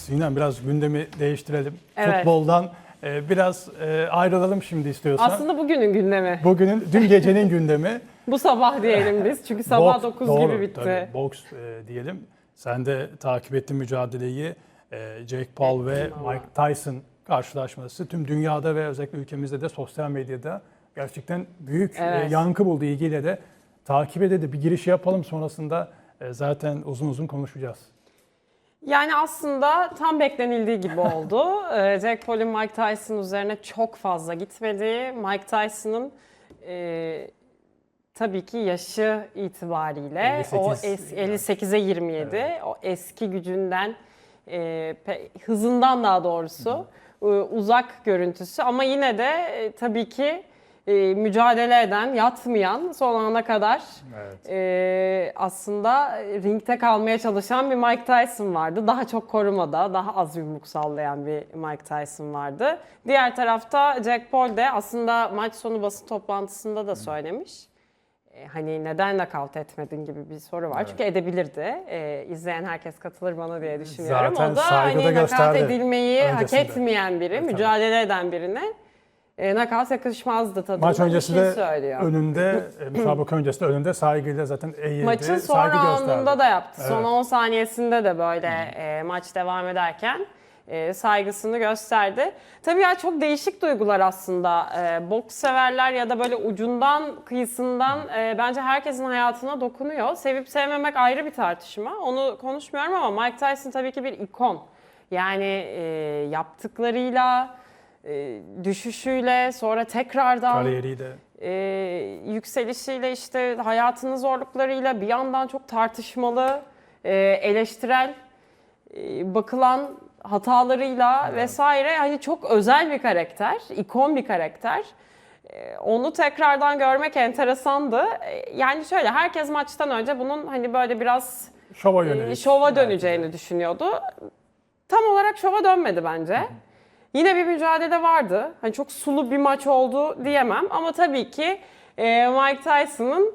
Sinan biraz gündemi değiştirelim. Evet. Futboldan e, biraz e, ayrılalım şimdi istiyorsan. Aslında bugünün gündemi. Bugünün, dün gecenin gündemi. Bu sabah diyelim biz. Çünkü sabah Boks- 9 doğru, gibi bitti. Tabii, boks e, diyelim. Sen de takip ettin mücadeleyi. E, Jake Paul ve. Mike Tyson karşılaşması tüm dünyada ve özellikle ülkemizde de sosyal medyada gerçekten büyük e, Evet. yankı buldu ilgiyle de takip edildi. Bir giriş yapalım sonrasında e, zaten uzun uzun konuşacağız. Yani aslında tam beklenildiği gibi oldu. Ee, Jack Paul'un Mike Tyson üzerine çok fazla gitmedi. Mike Tyson'ın e, tabii ki yaşı itibariyle o 58 es, 58'e 27 o eski gücünden e, hızından daha doğrusu e, uzak görüntüsü ama yine de e, tabii ki e, mücadele eden, yatmayan son ana kadar Evet. ee, aslında ringte kalmaya çalışan bir Mike Tyson vardı. Daha çok korumada, daha az yumruk sallayan bir Mike Tyson vardı. Diğer tarafta Jack Paul de aslında maç sonu basın toplantısında da söylemiş. Ee, hani neden nakavt etmedin gibi bir soru var. Çünkü edebilirdi. Ee, izleyen herkes katılır bana diye düşünüyorum. Zaten o da hani nakavt edilmeyi hak öncesinde. etmeyen biri, tabii. mücadele eden birine e, nakavt yakışmazdı tadında Maç bir öncesi şey de söylüyor. önünde, e, müsabaka öncesi de önünde saygıyla zaten eğildi. Maçın son saygı gösterdi. roundunda da yaptı. Son Evet. 10 saniyesinde de böyle e, maç devam ederken e, saygısını gösterdi. Tabii ya çok değişik duygular aslında. E, boks severler ya da böyle ucundan kıyısından e, bence herkesin hayatına dokunuyor. Sevip sevmemek ayrı bir tartışma. Onu konuşmuyorum ama Mike Tyson tabii ki bir ikon. Yani e, yaptıklarıyla, e, düşüşüyle, sonra tekrardan Kariyeriyle. e, yükselişiyle işte hayatının zorluklarıyla bir yandan çok tartışmalı, e, eleştirel e, bakılan hatalarıyla vesaire hani çok özel bir karakter, ikon bir karakter. E, Onu tekrardan görmek enteresandı. E, Yani şöyle herkes maçtan önce bunun hani böyle biraz Şova e, yönelik. şova belki de. döneceğini düşünüyordu. Tam olarak şova dönmedi bence. Yine bir mücadele vardı. Hani çok sulu bir maç oldu diyemem ama tabii ki e, Mike Tyson'ın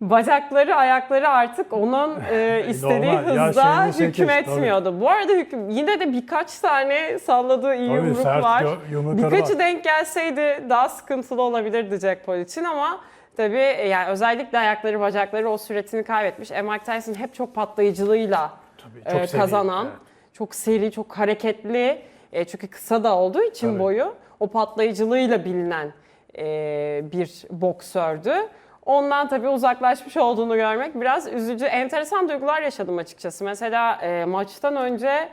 bacakları, ayakları artık onun e, istediği Normal, hızda 28, hüküm tabii. etmiyordu. Bu arada hüküm, yine de birkaç tane salladığı iyi Tabii, yumruk sert var. yumrukları Birkaçı var. denk gelseydi daha sıkıntılı olabilirdi Jack Paul için ama tabii e, yani özellikle ayakları, bacakları o süretini kaybetmiş. E, Mike Tyson hep çok patlayıcılığıyla Tabii, çok e, seri, kazanan, evet. çok seri, çok hareketli. E, çünkü kısa da olduğu için Tabii. boyu o patlayıcılığıyla bilinen e, bir boksördü. Ondan tabii uzaklaşmış olduğunu görmek biraz üzücü. Enteresan duygular yaşadım açıkçası. Mesela e, maçtan önce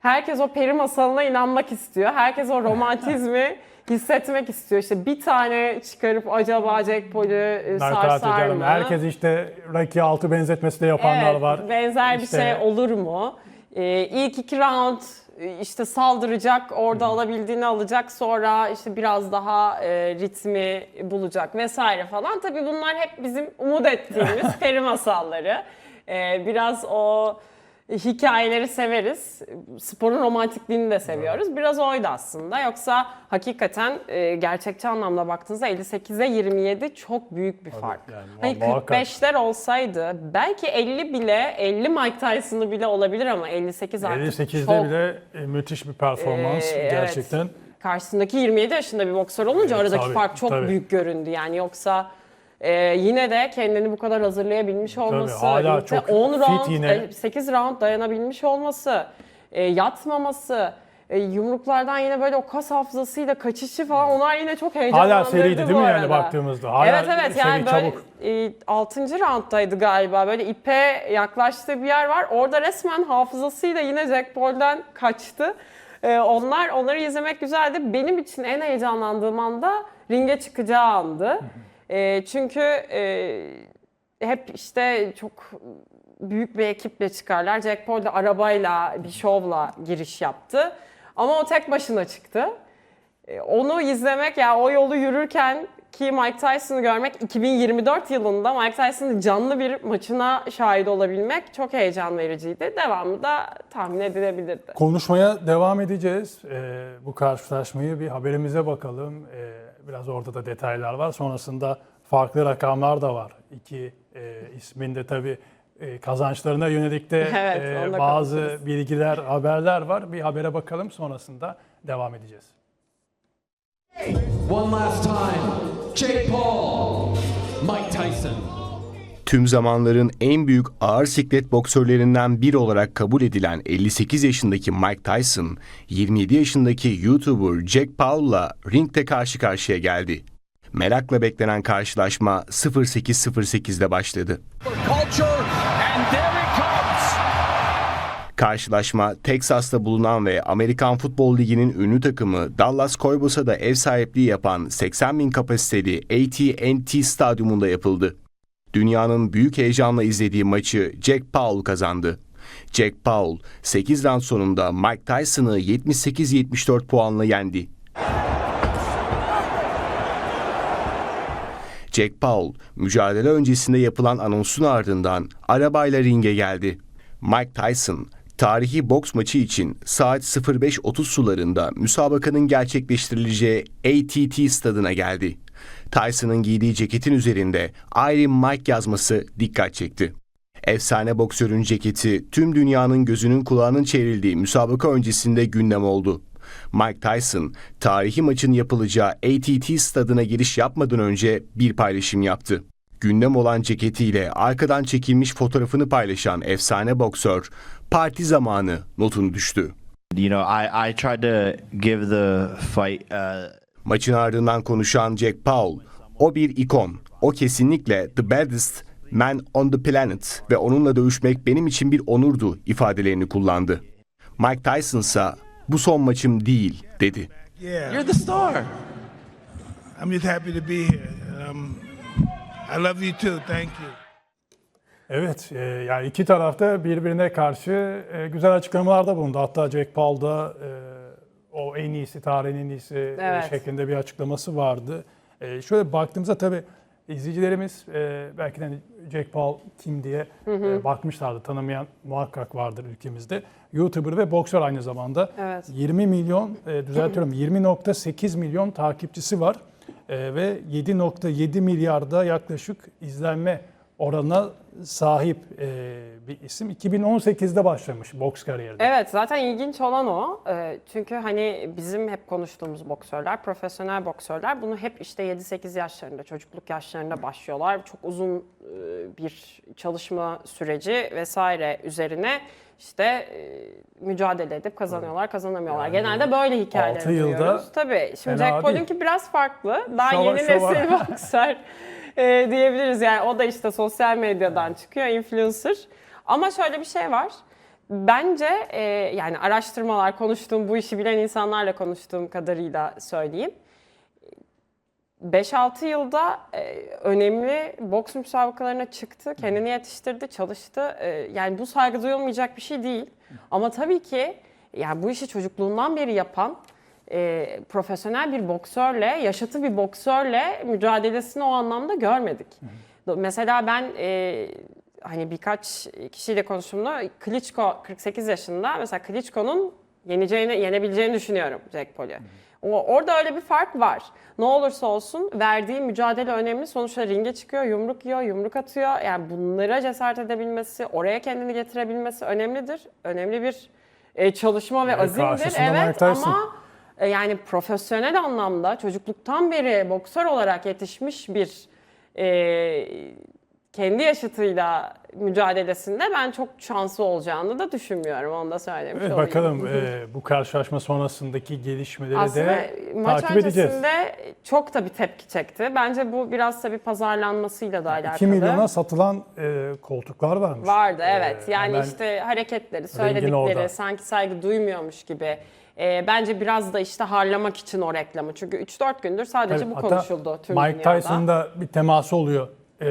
herkes o peri masalına inanmak istiyor. Herkes o romantizmi hissetmek istiyor. İşte bir tane çıkarıp acaba Jack Paul'ü e, sarsar mı? Herkes işte Rocky altı benzetmesi de yapanlar Evet, var. Benzer İşte- bir şey olur mu? Ee, ilk iki round işte saldıracak, orada alabildiğini alacak, sonra işte biraz daha e, ritmi bulacak vesaire falan. Tabii bunlar hep bizim umut ettiğimiz peri masalları. Ee, biraz o hikayeleri severiz. Sporun romantikliğini de seviyoruz. Biraz oydu aslında. Yoksa hakikaten e, gerçekçi anlamda baktığınızda 58'e 27 çok büyük bir fark. yani hani muhakkak. 45'ler olsaydı belki 50 bile 50 Mike Tyson'ı bile olabilir ama 58 artık 58'de çok bile e, müthiş bir performans Ee, evet. gerçekten. karşısındaki 27 yaşında bir boksör olunca Evet, aradaki tabii, fark çok tabii. büyük göründü. Yani yoksa e, yine de kendini bu kadar hazırlayabilmiş olması, hala ringde çok 10 fit round, yine. e, 8 round dayanabilmiş olması, e, yatmaması, e, yumruklardan yine böyle o kas hafızasıyla kaçışı falan onlar yine çok heyecanlandırdı Hala seriydi değil bu mi yani arada. baktığımızda? Hala evet evet seri, yani böyle çabuk. e, 6. rounddaydı galiba böyle ipe yaklaştığı bir yer var. Orada resmen hafızasıyla yine Jack Paul'den kaçtı. E, onlar onları izlemek güzeldi. Benim için en heyecanlandığım anda ringe çıkacağı andı. E, çünkü e, hep işte çok büyük bir ekiple çıkarlar. Jack Paul de arabayla, bir şovla giriş yaptı. Ama o tek başına çıktı. E, Onu izlemek yani o yolu yürürken ki Mike Tyson'ı görmek 2024 yılında Mike Tyson'ın canlı bir maçına şahit olabilmek çok heyecan vericiydi. Devamı da tahmin edilebilirdi. Konuşmaya devam edeceğiz. Ee, bu karşılaşmayı bir haberimize bakalım. Ee, biraz orada da detaylar var. Sonrasında farklı rakamlar da var. İki e, ismin de tabii e, kazançlarına yönelik de Evet, e, bazı konuşuruz. bilgiler, haberler var. Bir habere bakalım sonrasında devam edeceğiz. One last time, Jake Paul, Mike Tyson. Tüm zamanların en büyük ağır siklet boksörlerinden biri olarak kabul edilen 58 yaşındaki Mike Tyson, 27 yaşındaki YouTuber Jack Paul'la ringde karşı karşıya geldi. Merakla beklenen karşılaşma 08.08'de başladı. Karşılaşma Teksas'ta bulunan ve Amerikan Futbol Ligi'nin ünlü takımı Dallas Cowboys'a da ev sahipliği yapan 80 bin kapasiteli AT&T Stadyumunda yapıldı. Dünyanın büyük heyecanla izlediği maçı Jack Paul kazandı. Jack Paul 8 round sonunda Mike Tyson'ı 78-74 puanla yendi. Jack Paul, mücadele öncesinde yapılan anonsun ardından arabayla ringe geldi. Mike Tyson, tarihi boks maçı için saat 05.30 sularında müsabakanın gerçekleştirileceği AT&T stadına geldi. Tyson'ın giydiği ceketin üzerinde Iron Mike yazması dikkat çekti. Efsane boksörün ceketi tüm dünyanın gözünün kulağının çevrildiği müsabaka öncesinde gündem oldu. Mike Tyson, tarihi maçın yapılacağı AT&T stadına giriş yapmadan önce bir paylaşım yaptı. Gündem olan ceketiyle arkadan çekilmiş fotoğrafını paylaşan efsane boksör, parti zamanı notunu düştü. You know, I, I tried to give the fight uh, Maçın ardından konuşan Jack Paul, o bir ikon, o kesinlikle the baddest man on the planet ve onunla dövüşmek benim için bir onurdu ifadelerini kullandı. Mike Tyson ise bu son maçım değil dedi. You're the star. I'm just happy to be here. Um, I love you too. Thank you. Evet, e, yani iki tarafta birbirine karşı e, güzel açıklamalarda bulundu. Hatta Jack Paul da e, o en iyisi, tarihin en iyisi e, Evet. şeklinde bir açıklaması vardı. E, şöyle baktığımızda tabii izleyicilerimiz e, belki de hani Jack Paul kim diye e, bakmışlardı. Tanımayan muhakkak vardır ülkemizde. YouTuber ve boksör aynı zamanda. Evet. 20 milyon, e, düzeltiyorum 20.8 milyon takipçisi var. E, ve 7.7 milyarda yaklaşık izlenme oranına sahip e, bir isim. 2018'de başlamış boks kariyerine. Evet zaten ilginç olan o. Ee, Çünkü hani bizim hep konuştuğumuz boksörler, profesyonel boksörler bunu hep işte 7-8 yaşlarında, çocukluk yaşlarında başlıyorlar. Çok uzun e, bir çalışma süreci vesaire üzerine işte e, mücadele edip kazanıyorlar, kazanamıyorlar. Yani Genelde böyle hikayeler duyuyoruz. Tabii. Şimdi Jack. Paul'unki biraz farklı. Daha Şova- yeni şova. nesil boksör e, diyebiliriz. Yani o da işte sosyal medyadan çıkıyor, influencer. Ama şöyle bir şey var. Bence e, yani araştırmalar, konuştuğum, bu işi bilen insanlarla konuştuğum kadarıyla söyleyeyim. 5-6 yılda e, önemli boks müsabakalarına çıktı, kendini yetiştirdi, çalıştı. E, yani bu saygı duyulmayacak bir şey değil. Ama tabii ki yani bu işi çocukluğundan beri yapan e, profesyonel bir boksörle, yaşıtı bir boksörle mücadelesini o anlamda görmedik. Mesela ben e, hani birkaç kişiyle konuştuğumda Klitschko 48 yaşında. Mesela Klitschko'nun yeneceğini, yenebileceğini düşünüyorum Jack Paul'ü. O, orada öyle bir fark var. Ne olursa olsun verdiği mücadele önemli. Sonuçta ringe çıkıyor, yumruk yiyor, yumruk atıyor. Yani bunlara cesaret edebilmesi, oraya kendini getirebilmesi önemlidir. Önemli bir e, çalışma ve Evet, azimdir. Evet ama e, yani profesyonel anlamda çocukluktan beri boksör olarak yetişmiş bir e, kendi yaşıtıyla mücadelesinde ben çok şanslı olacağını da düşünmüyorum. Onu da söylemiş Evet, olayım. bakalım e, bu karşılaşma sonrasındaki gelişmeleri Aslında de maç takip edeceğiz. çok da bir tepki çekti. Bence bu biraz tabii pazarlanmasıyla da alakalı. 2 milyona satılan e, koltuklar varmış. Vardı E, evet. Yani işte hareketleri, söyledikleri sanki saygı duymuyormuş gibi. Ee, bence biraz da işte harlamak için o reklamı. Çünkü 3-4 gündür sadece Tabii, bu hatta konuşuldu tüm Mike dünyada. Tyson'da bir teması oluyor e,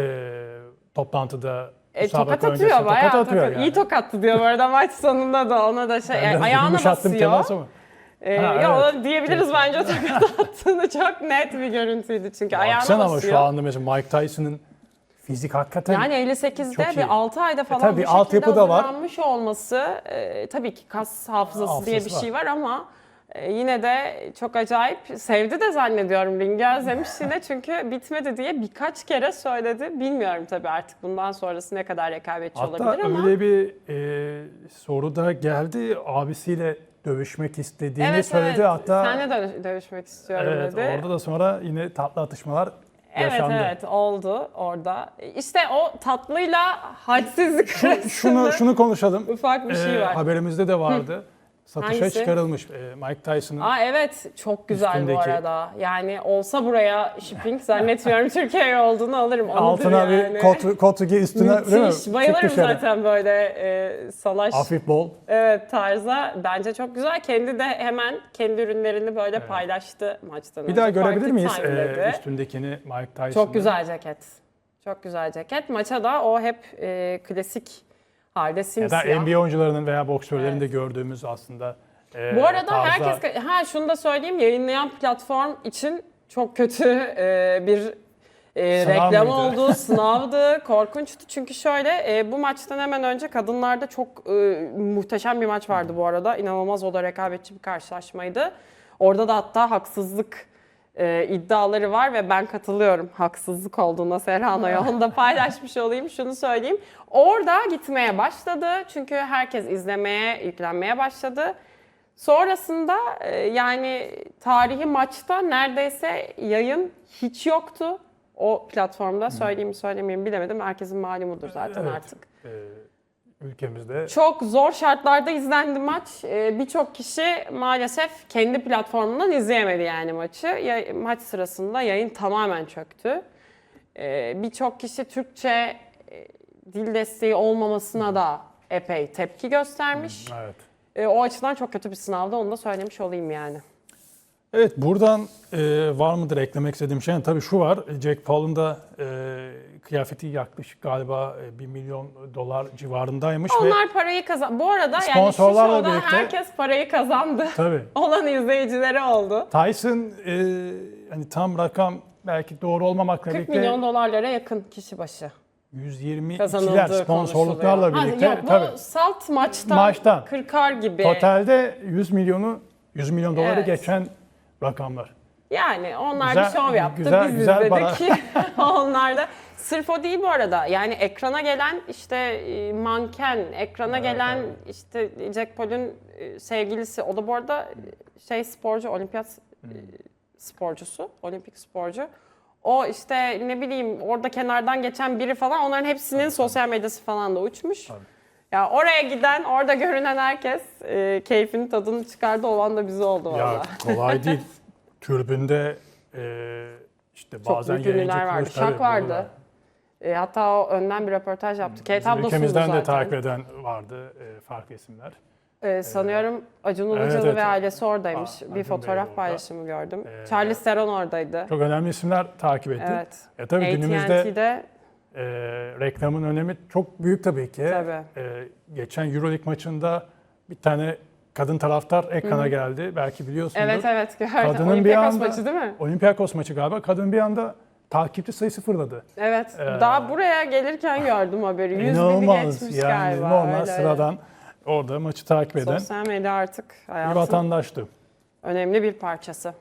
toplantıda. E, tokat öncesi. atıyor bayağı. Tokat atıyor yani. İyi tokattı diyor bu arada maç sonunda da ona da şey de ayağına basıyor. teması mı? Ee, Ha, ya evet. diyebiliriz bence tokat attığını çok net bir görüntüydü çünkü ayağına Baksana ama basıyor. şu anda mesela Mike Tyson'ın fizik hakikaten Yani Çok 58'de iyi. bir 6 ayda falan tabii, bu şekilde altyapı da var. hazırlanmış olması e, tabii ki kas hafızası diye bir Hafızası şey var ama e, yine de çok acayip sevdi de zannediyorum ringi özlemiş yine çünkü bitmedi diye birkaç kere söyledi. Bilmiyorum tabii artık bundan sonrası ne kadar rekabetçi Hatta olabilir ama. öyle bir e, soru da geldi. Abisiyle dövüşmek istediğini söyledi. Hatta Seninle dö- dövüşmek istiyorum evet, dedi. orada da sonra yine tatlı atışmalar Evet yaşandı. evet oldu orada. İşte o tatlıyla hadsizlik arasında Şunu şunu konuşalım. ufak bir şey Ee, var. Haberimizde de vardı. Satışa Hangisi? çıkarılmış e, Mike Tyson'ın Aa evet çok güzel bu Üstündeki- arada. Yani olsa buraya shipping zannetmiyorum Türkiye'ye olduğunu alırım. Anıdır altına yani. bir kotu, kotu giy üstüne değil mi? Müthiş. Çık Bayılırım dışarı. zaten böyle e, salaş Hafif bol. evet, tarza. Bence çok güzel. Kendi de hemen kendi ürünlerini böyle paylaştı maçtan Bir daha görebilir miyiz e, üstündekini Mike Tyson'ın? Çok güzel ceket. Çok güzel ceket. Maça da o hep e, klasik halde Ya da simsiyah. NBA oyuncularının veya boksörlerin de gördüğümüz aslında e, Bu arada tarzda- herkes ha şunu da söyleyeyim yayınlayan platform için çok kötü e, bir e, Sınav reklam mıydı? oldu, sınavdı, korkunçtu. Çünkü şöyle e, bu maçtan hemen önce kadınlarda çok e, muhteşem bir maç vardı bu arada. İnanılmaz o da rekabetçi bir karşılaşmaydı. Orada da hatta haksızlık e, iddiaları var ve ben katılıyorum haksızlık olduğuna Serrano'ya. Onu da paylaşmış olayım. Şunu söyleyeyim. Orada gitmeye başladı. Çünkü herkes izlemeye, yüklenmeye başladı. Sonrasında e, yani tarihi maçta neredeyse yayın hiç yoktu. O platformda söyleyeyim mi söylemeyeyim bilemedim. Herkesin malumudur zaten Evet. artık. e, ülkemizde Çok zor şartlarda izlendi maç. Ee, Birçok kişi maalesef kendi platformundan izleyemedi yani maçı. Ya- maç sırasında yayın tamamen çöktü. Ee, Birçok kişi Türkçe e, dil desteği olmamasına da epey tepki göstermiş. evet. Ee, O açıdan çok kötü bir sınavdı onu da söylemiş olayım yani. Evet buradan e, var mıdır eklemek istediğim şey? Yani tabii şu var. Jack Paul'un da e, kıyafeti yaklaşık galiba e, 1 milyon dolar civarındaymış ve Onlar parayı kazan. Bu arada yani şu birlikte- herkes parayı kazandı. tabii Olan izleyicileri oldu. Tyson e, hani tam rakam belki doğru olmamakla 40 birlikte milyon dolarlara yakın kişi başı. 122'ler kazanıldığı sponsorluklarla birlikte Ha, yok, bu tabii. salt maçtan, Maçtan. 40'ar gibi. Totalde 100 milyonu 100 milyon doları Evet. geçen rakamlar. Yani onlar Güzel- bir şov yaptı. güzel- Biz güzel izledik ki onlar da sırf o değil bu arada. Yani ekrana gelen işte e, manken, ekrana gelen işte Jack Paul'un e, sevgilisi. O da bu arada e, şey sporcu, olimpiyat e, sporcusu, olimpik sporcu. O işte ne bileyim orada kenardan geçen biri falan onların hepsinin sosyal medyası falan da uçmuş. Ya oraya giden, orada görünen herkes e, keyfini tadını çıkardı olan da bize oldu Ya valla. kolay değil. Türbünde e, işte Çok bazen büyük ünlüler yayıncı vardı. Şak vardı. E, hatta o önden bir röportaj yaptı. Kate Bizim ülkemizden zaten. de takip eden vardı e, farklı isimler. E, sanıyorum Acun Ilıcalı Evet, evet. ve ailesi oradaymış. Aa, bir Acun Bey de fotoğraf orada. paylaşımı gördüm. Ee, Charles Theron oradaydı. Çok önemli isimler takip etti. Evet. E tabii günümüzde AT&T'de e, reklamın önemi çok büyük tabii ki. Tabii. E, geçen Euroleague maçında bir tane kadın taraftar ekrana geldi. Belki biliyorsundur. Evet evet gördüm. Kadının bir anda maçı değil mi? Olympiakos maçı galiba. Kadın bir anda takipçi sayısı fırladı. Evet. Ee, Daha buraya gelirken gördüm haberi. 100 bini İnanılmaz geçmiş yani galiba. normal öyle. sıradan orada maçı takip eden Sosyal medya artık bir hayatın vatandaştı. önemli bir parçası.